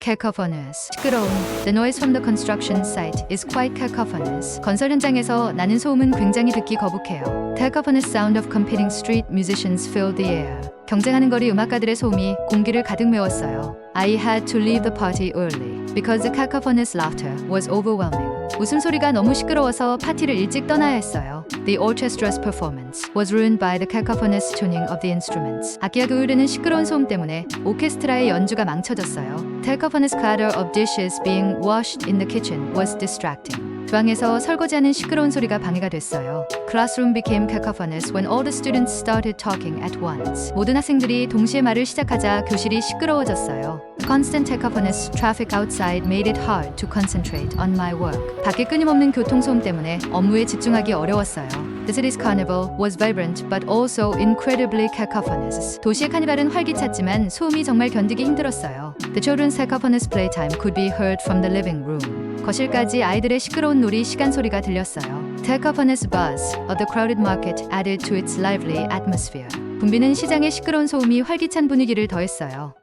cacophonous. 시끄러운. The noise from the construction site is quite cacophonous. 건설 현장에서 나는 소음은 굉장히 듣기 거북해요. Cacophonous sound of competing street musicians filled the air. 경쟁하는 거리 음악가들의 소음이 공기를 가득 메웠어요. I had to leave the party early because the cacophonous laughter was overwhelming. 웃음소리가 너무 시끄러워서 파티를 일찍 떠나야 했어요. The orchestra's performance was ruined by the cacophonous tuning of the instruments. 악기가 흐르는 시끄러운 소음 때문에 오케스트라의 연주가 망쳐졌어요. Cacophonous clatter of dishes being washed in the kitchen was distracting. 주방에서 설거지하는 시끄러운 소리가 방해가 됐어요. Classroom became cacophonous when all the students started talking at once. 모든 학생들이 동시에 말을 시작하자 교실이 시끄러워졌어요. Constant cacophonous traffic outside made it hard to concentrate on my work. 밖에 끊임없는 교통 소음 때문에 업무에 집중하기 어려웠어요. The city's carnival was vibrant but also incredibly cacophonous. 도시의 카니발은 활기찼지만 소음이 정말 견디기 힘들었어요. The children's cacophonous playtime could be heard from the living room. 거실까지 아이들의 시끄러운 놀이 시간 소리가 들렸어요. Cacophonous buzz of the crowded market added to its lively atmosphere. 붐비는 시장의 시끄러운 소음이 활기찬 분위기를 더했어요.